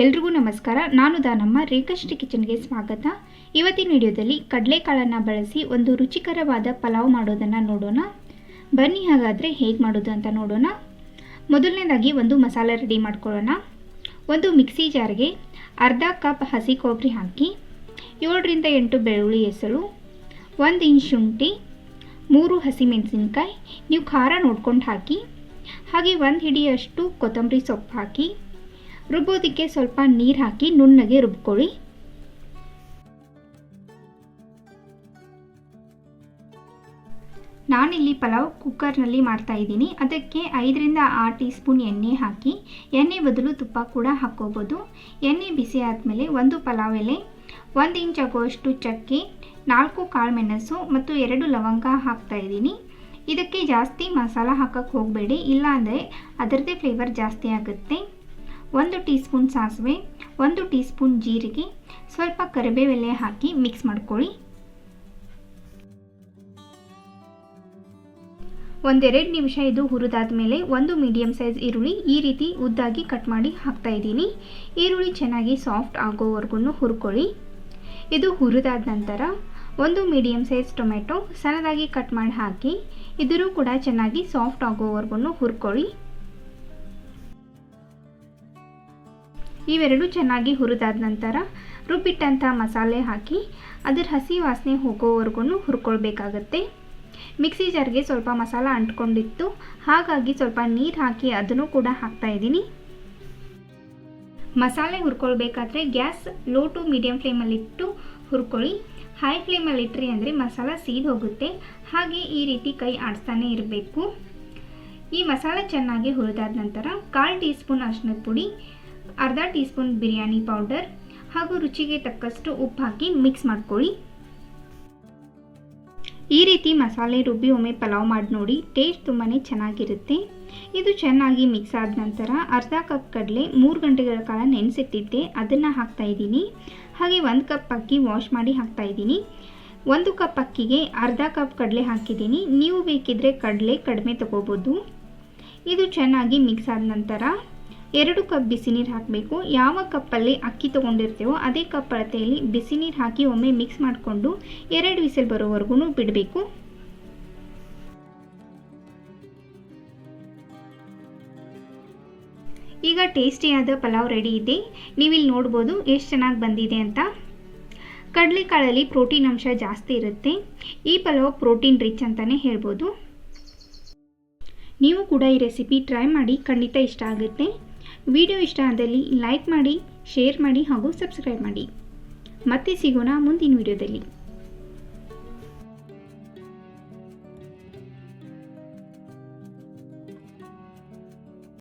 ಎಲ್ರಿಗೂ ನಮಸ್ಕಾರ. ನಾನು ದಾನಮ್ಮ ರೇಖಾಶ್ರೀ ಕಿಚನ್ಗೆ ಸ್ವಾಗತ. ಇವತ್ತಿನ ವಿಡಿಯೋದಲ್ಲಿ ಕಡಲೆಕಾಳನ್ನು ಬಳಸಿ ಒಂದು ರುಚಿಕರವಾದ ಪಲಾವ್ ಮಾಡೋದನ್ನು ನೋಡೋಣ. ಬನ್ನಿ ಹಾಗಾದರೆ ಹೇಗೆ ಮಾಡೋದು ಅಂತ ನೋಡೋಣ. ಮೊದಲನೇದಾಗಿ ಒಂದು ಮಸಾಲೆ ರೆಡಿ ಮಾಡ್ಕೊಳ್ಳೋಣ. ಒಂದು ಮಿಕ್ಸಿ ಜಾರ್ಗೆ ಅರ್ಧ ಕಪ್ ಹಸಿ ಕೊಬ್ಬರಿ ಹಾಕಿ, ಏಳರಿಂದ ಎಂಟು ಬೆಳ್ಳುಳ್ಳಿ ಹೆಸರು, ಒಂದು ಇಂಚ್ ಶುಂಠಿ, ಮೂರು ಹಸಿಮೆಣಸಿನ್ಕಾಯಿ ನೀವು ಖಾರ ನೋಡ್ಕೊಂಡು ಹಾಕಿ, ಹಾಗೆ ಒಂದು ಹಿಡಿಯಷ್ಟು ಕೊತ್ತಂಬರಿ ಸೊಪ್ಪು ಹಾಕಿ ರುಬ್ಬೋದಕ್ಕೆ ಸ್ವಲ್ಪ ನೀರು ಹಾಕಿ ನುಣ್ಣಗೆ ರುಬ್ಕೊಳ್ಳಿ. ನಾನಿಲ್ಲಿ ಪಲಾವ್ ಕುಕ್ಕರ್ನಲ್ಲಿ ಮಾಡ್ತಾ ಇದ್ದೀನಿ. ಅದಕ್ಕೆ ಐದರಿಂದ ಆರು ಟೀ ಸ್ಪೂನ್ ಎಣ್ಣೆ ಹಾಕಿ, ಎಣ್ಣೆ ಬದಲು ತುಪ್ಪ ಕೂಡ ಹಾಕ್ಕೋಬೋದು. ಎಣ್ಣೆ ಬಿಸಿ ಆದಮೇಲೆ ಒಂದು ಪಲಾವ್ ಎಲೆ, ಒಂದು ಇಂಚ್ ಆಗುವಷ್ಟು ಚಕ್ಕೆ, ನಾಲ್ಕು ಕಾಳು ಮೆಣಸು ಮತ್ತು ಎರಡು ಲವಂಗ ಹಾಕ್ತಾ ಇದ್ದೀನಿ. ಇದಕ್ಕೆ ಜಾಸ್ತಿ ಮಸಾಲ ಹಾಕಕ್ಕೆ ಹೋಗಬೇಡಿ, ಇಲ್ಲಾಂದರೆ ಅದರದೇ ಫ್ಲೇವರ್ ಜಾಸ್ತಿ ಆಗುತ್ತೆ. ಒಂದು ಟೀ ಸ್ಪೂನ್ ಸಾಸಿವೆ, ಒಂದು ಟೀ ಸ್ಪೂನ್ ಜೀರಿಗೆ, ಸ್ವಲ್ಪ ಕರಿಬೇವೆಲೆ ಹಾಕಿ ಮಿಕ್ಸ್ ಮಾಡ್ಕೊಳ್ಳಿ. ಒಂದೆರಡು ನಿಮಿಷ ಇದು ಹುರಿದಾದ ಮೇಲೆ ಒಂದು ಮೀಡಿಯಮ್ ಸೈಜ್ ಈರುಳ್ಳಿ ಈ ರೀತಿ ಉದ್ದಾಗಿ ಕಟ್ ಮಾಡಿ ಹಾಕ್ತಾ ಇದ್ದೀನಿ. ಈರುಳ್ಳಿ ಚೆನ್ನಾಗಿ ಸಾಫ್ಟ್ ಆಗೋವರೆಗೂ ಹುರ್ಕೊಳ್ಳಿ. ಇದು ಹುರಿದಾದ ನಂತರ ಒಂದು ಮೀಡಿಯಮ್ ಸೈಜ್ ಟೊಮೆಟೊ ಸಣ್ಣದಾಗಿ ಕಟ್ ಮಾಡಿ ಹಾಕಿ, ಇದರೂ ಕೂಡ ಚೆನ್ನಾಗಿ ಸಾಫ್ಟ್ ಆಗೋವರೆಗೂ ಹುರ್ಕೊಳ್ಳಿ. ಇವೆರಡು ಚೆನ್ನಾಗಿ ಹುರಿದಾದ ನಂತರ ರುಬ್ಬಿಟ್ಟಂಥ ಮಸಾಲೆ ಹಾಕಿ ಅದರ ಹಸಿ ವಾಸನೆ ಹೋಗೋವರೆಗೂ ಹುರ್ಕೊಳ್ಬೇಕಾಗತ್ತೆ. ಮಿಕ್ಸಿ ಜಾರ್ಗೆ ಸ್ವಲ್ಪ ಮಸಾಲ ಅಂಟ್ಕೊಂಡಿತ್ತು. ಹಾಗಾಗಿ ಸ್ವಲ್ಪ ನೀರು ಹಾಕಿ ಅದನ್ನು ಕೂಡ ಹಾಕ್ತಾ ಇದ್ದೀನಿ. ಮಸಾಲೆ ಹುರ್ಕೊಳ್ಬೇಕಾದ್ರೆ ಗ್ಯಾಸ್ ಲೋ ಟು ಮೀಡಿಯಂ ಫ್ಲೇಮಲ್ಲಿಟ್ಟು ಹುರ್ಕೊಳ್ಳಿ. ಹೈ ಫ್ಲೇಮಲ್ಲಿ ಇಟ್ರಿ ಅಂದರೆ ಮಸಾಲ ಸೀದ್ ಹೋಗುತ್ತೆ. ಹಾಗೆ ಈ ರೀತಿ ಕೈ ಆಡಿಸ್ತಾನೆ ಇರಬೇಕು. ಈ ಮಸಾಲೆ ಚೆನ್ನಾಗಿ ಹುರಿದಾದ ನಂತರ ಕಾಲು ಟೀ ಸ್ಪೂನ್ ಅರ್ಶಿನದ ಪುಡಿ ಅರ್ಧ ಟೀ ಸ್ಪೂನ್ ಬಿರಿಯಾನಿ ಪೌಡರ್ ಹಾಗೂ ರುಚಿಗೆ ತಕ್ಕಷ್ಟು ಉಪ್ಪು ಹಾಕಿ ಮಿಕ್ಸ್ ಮಾಡ್ಕೊಳ್ಳಿ. ಈ ರೀತಿ ಮಸಾಲೆ ರುಬ್ಬಿ ಒಮ್ಮೆ ಪಲಾವ್ ಮಾಡಿ ನೋಡಿ ಟೇಸ್ಟ್ ತುಂಬಾ ಚೆನ್ನಾಗಿರುತ್ತೆ. ಇದು ಚೆನ್ನಾಗಿ ಮಿಕ್ಸ್ ಆದ ನಂತರ ಅರ್ಧ ಕಪ್ ಕಡಲೆ ಮೂರು ಗಂಟೆಗಳ ಕಾಲ ನೆನೆಸಿಟ್ಟಿದ್ದೆ, ಅದನ್ನು ಹಾಕ್ತಾ ಇದ್ದೀನಿ. ಹಾಗೆ ಒಂದು ಕಪ್ ಅಕ್ಕಿ ವಾಶ್ ಮಾಡಿ ಹಾಕ್ತಾ ಇದ್ದೀನಿ. ಒಂದು ಕಪ್ ಅಕ್ಕಿಗೆ ಅರ್ಧ ಕಪ್ ಕಡಲೆ ಹಾಕಿದ್ದೀನಿ. ನೀವು ಬೇಕಿದ್ದರೆ ಕಡಲೆ ಕಡಿಮೆ ತಗೋಬೋದು. ಇದು ಚೆನ್ನಾಗಿ ಮಿಕ್ಸ್ ಆದ ನಂತರ ಎರಡು ಕಪ್ ಬಿಸಿ ನೀರು ಹಾಕಬೇಕು. ಯಾವ ಕಪ್ಪಲ್ಲಿ ಅಕ್ಕಿ ತೊಗೊಂಡಿರ್ತೀವೋ ಅದೇ ಕಪ್ ಅಳತೆಯಲ್ಲಿ ಬಿಸಿ ನೀರು ಹಾಕಿ ಒಮ್ಮೆ ಮಿಕ್ಸ್ ಮಾಡಿಕೊಂಡು ಎರಡು ವಿಸಿಲ್ ಬರೋವರೆಗೂ ಬಿಡಬೇಕು. ಈಗ ಟೇಸ್ಟಿಯಾದ ಪಲಾವ್ ರೆಡಿ ಇದೆ. ನೀವಿಲ್ಲಿ ನೋಡ್ಬೋದು ಎಷ್ಟು ಚೆನ್ನಾಗಿ ಬಂದಿದೆ ಅಂತ. ಕಡಲೆಕಾಳಲ್ಲಿ ಪ್ರೋಟೀನ್ ಅಂಶ ಜಾಸ್ತಿ ಇರುತ್ತೆ. ಈ ಪಲಾವ್ ಪ್ರೋಟೀನ್ ರಿಚ್ ಅಂತಲೇ ಹೇಳ್ಬೋದು. ನೀವು ಕೂಡ ಈ ರೆಸಿಪಿ ಟ್ರೈ ಮಾಡಿ ಖಂಡಿತ ಇಷ್ಟ ಆಗುತ್ತೆ. ವಿಡಿಯೋ ಇಷ್ಟ ಆದಲ್ಲಿ ಲೈಕ್ ಮಾಡಿ ಶೇರ್ ಮಾಡಿ ಹಾಗೂ ಸಬ್ಸ್ಕ್ರೈಬ್ ಮಾಡಿ. ಮತ್ತೆ ಸಿಗೋಣ ಮುಂದಿನ ವಿಡಿಯೋದಲ್ಲಿ.